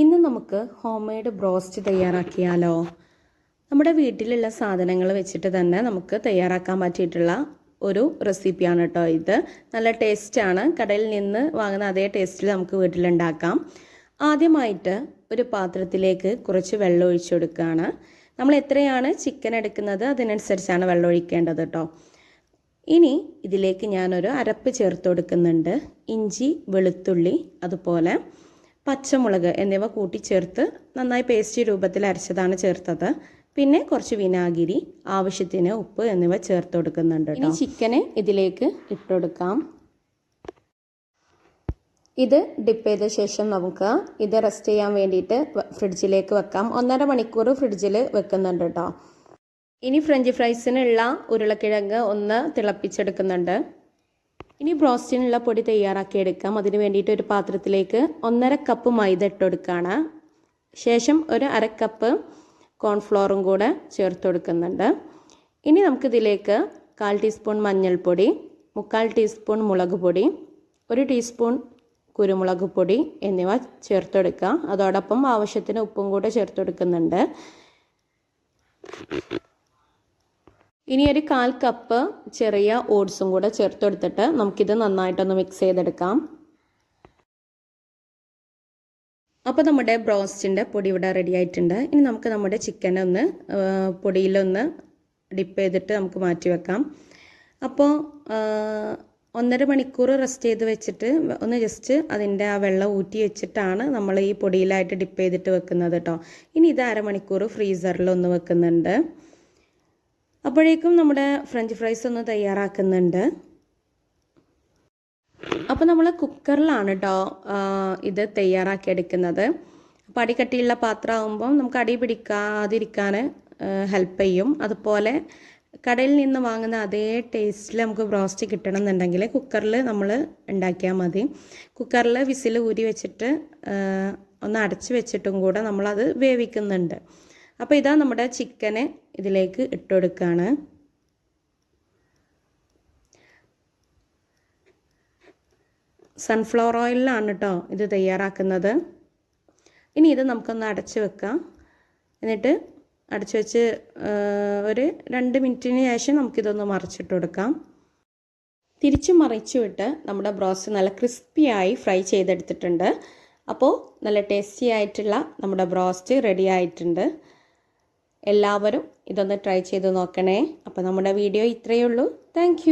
ഇന്ന് നമുക്ക് home made broast തയ്യാറാക്കിയാലോ? നമ്മുടെ വീട്ടിലുള്ള സാധനങ്ങൾ വെച്ചിട്ട് തന്നെ നമുക്ക് തയ്യാറാക്കാൻ പറ്റിയിട്ടുള്ള ഒരു റെസിപ്പിയാണ് കേട്ടോ ഇത്. നല്ല ടേസ്റ്റാണ് കടയിൽ നിന്ന് വാങ്ങുന്ന അതേ ടേസ്റ്റിൽ നമുക്ക് വീട്ടിലുണ്ടാക്കാം. ആദ്യമായിട്ട് ഒരു പാത്രത്തിലേക്ക് കുറച്ച് വെള്ളം ഒഴിച്ചു കൊടുക്കുകയാണ് നമ്മൾ എത്രയാണ് ചിക്കൻ എടുക്കുന്നത് അതിനനുസരിച്ചാണ് വെള്ളം ഒഴിക്കേണ്ടത് കേട്ടോ ഇനി ഇതിലേക്ക് ഞാനൊരു അരപ്പ് ചേർത്ത് കൊടുക്കുന്നുണ്ട്. ഇഞ്ചി വെളുത്തുള്ളി അതുപോലെ പച്ചമുളക് എന്നിവ കൂട്ടിച്ചേർത്ത് നന്നായി പേസ്റ്റ് രൂപത്തിൽ അരച്ചതാണ് ചേർത്തത്. പിന്നെ കുറച്ച് വിനാഗിരി ആവശ്യത്തിന് ഉപ്പ് എന്നിവ ചേർത്ത് കൊടുക്കുന്നുണ്ട് ഇനി ചിക്കനെ ഇതിലേക്ക് ഇട്ട് കൊടുക്കാം. ഇത് ഡിപ്പ് ചെയ്ത ശേഷം നമുക്ക് ഇത് റെസ്റ്റ് ചെയ്യാൻ വേണ്ടിയിട്ട് ഫ്രിഡ്ജിലേക്ക് വെക്കാം. ഒന്നര മണിക്കൂർ ഫ്രിഡ്ജിൽ വെക്കുന്നുണ്ട് കേട്ടോ ഇനി ഫ്രഞ്ച് ഫ്രൈസിനുള്ള ഉരുളക്കിഴങ്ങ് ഒന്ന് തിളപ്പിച്ചെടുക്കുന്നുണ്ട്. ഇനി ബ്രോസ്റ്റിനുള്ള പൊടി തയ്യാറാക്കി എടുക്കാം. അതിന് വേണ്ടിയിട്ട് ഒരു പാത്രത്തിലേക്ക് ഒന്നര കപ്പ് മൈദ ഇട്ട് കൊടുക്കുകയാണ് ശേഷം ഒരു അര കപ്പ് കോൺഫ്ലോറും കൂടെ ചേർത്ത് കൊടുക്കുന്നുണ്ട്. ഇനി നമുക്കിതിലേക്ക് കാൽ ടീസ്പൂൺ മഞ്ഞൾപ്പൊടി മുക്കാൽ ടീസ്പൂൺ മുളക് പൊടി ഒരു ടീസ്പൂൺ കുരുമുളക് പൊടി എന്നിവ ചേർത്ത് കൊടുക്കുക അതോടൊപ്പം ആവശ്യത്തിന് ഉപ്പും കൂടെ ചേർത്ത് കൊടുക്കുന്നുണ്ട്. ഇനി ഒരു കാൽ കപ്പ് ചെറിയ ഓട്സും കൂടെ ചേർത്തെടുത്തിട്ട് നമുക്കിത് നന്നായിട്ടൊന്ന് മിക്സ് ചെയ്തെടുക്കാം. അപ്പോൾ നമ്മുടെ ബ്രോസ്റ്റിന്റെ പൊടി ഇവിടെ റെഡി ആയിട്ടുണ്ട്. ഇനി നമുക്ക് നമ്മുടെ ചിക്കനെ ഒന്ന് പൊടിയിലൊന്ന് ഡിപ്പ് ചെയ്തിട്ട് നമുക്ക് മാറ്റി വെക്കാം. അപ്പോൾ ഒന്നര മണിക്കൂർ റെസ്റ്റ് ചെയ്ത് വെച്ചിട്ട് ഒന്ന് ജസ്റ്റ് അതിന്റെ ആ വെള്ളം ഊറ്റി വെച്ചിട്ടാണ് നമ്മൾ ഈ പൊടിയിലായിട്ട് ഡിപ്പ് ചെയ്തിട്ട് വെക്കുന്നത് കേട്ടോ ഇനി ഇത് അരമണിക്കൂർ ഫ്രീസറിൽ ഒന്ന് വെക്കുന്നുണ്ട്. അപ്പോഴേക്കും നമ്മുടെ ഫ്രഞ്ച് ഫ്രൈസ് ഒന്ന് തയ്യാറാക്കുന്നുണ്ട്. അപ്പോൾ നമ്മൾ കുക്കറിലാണ് കേട്ടോ ഇത് തയ്യാറാക്കി എടുക്കുന്നത് അപ്പോൾ അടിക്കട്ടിയുള്ള പാത്രമാകുമ്പം നമുക്ക് അടി പിടിക്കാതിരിക്കാൻ ഹെൽപ്പ് ചെയ്യും. അതുപോലെ കടയിൽ നിന്ന് വാങ്ങുന്ന അതേ ടേസ്റ്റിൽ നമുക്ക് ബ്രോസ്റ്റ് കിട്ടണം എന്നുണ്ടെങ്കിൽ കുക്കറിൽ നമ്മൾ ഉണ്ടാക്കിയാൽ മതി. കുക്കറിൽ വിസിൽ ഊരി വെച്ചിട്ട് ഒന്ന് അടച്ച് വെച്ചിട്ടും കൂടെ നമ്മളത് വേവിക്കുന്നുണ്ട്. അപ്പോൾ ഇതാ നമ്മുടെ ചിക്കന് ഇതിലേക്ക് ഇട്ടുകൊടുക്കുകയാണ് സൺഫ്ലവർ ഓയിലിലാണ് കേട്ടോ ഇത് തയ്യാറാക്കുന്നത്. ഇനി ഇത് നമുക്കൊന്ന് അടച്ചു വെക്കാം. എന്നിട്ട് അടച്ചു വെച്ച് ഒരു രണ്ട് മിനിറ്റിന് ശേഷം നമുക്കിതൊന്ന് മറിച്ചിട്ട് കൊടുക്കാം തിരിച്ചു മറിച്ചു വിട്ട് നമ്മുടെ ബ്രോസ്റ്റ് നല്ല ക്രിസ്പിയായി ഫ്രൈ ചെയ്തെടുത്തിട്ടുണ്ട്. അപ്പോൾ നല്ല ടേസ്റ്റി ആയിട്ടുള്ള നമ്മുടെ ബ്രോസ്റ്റ് റെഡി ആയിട്ടുണ്ട്. എല്ലാവരും ഇതൊന്ന് ട്രൈ ചെയ്ത് നോക്കണേ. അപ്പോൾ നമ്മുടെ വീഡിയോ ഇത്രയേ ഉള്ളൂ. താങ്ക്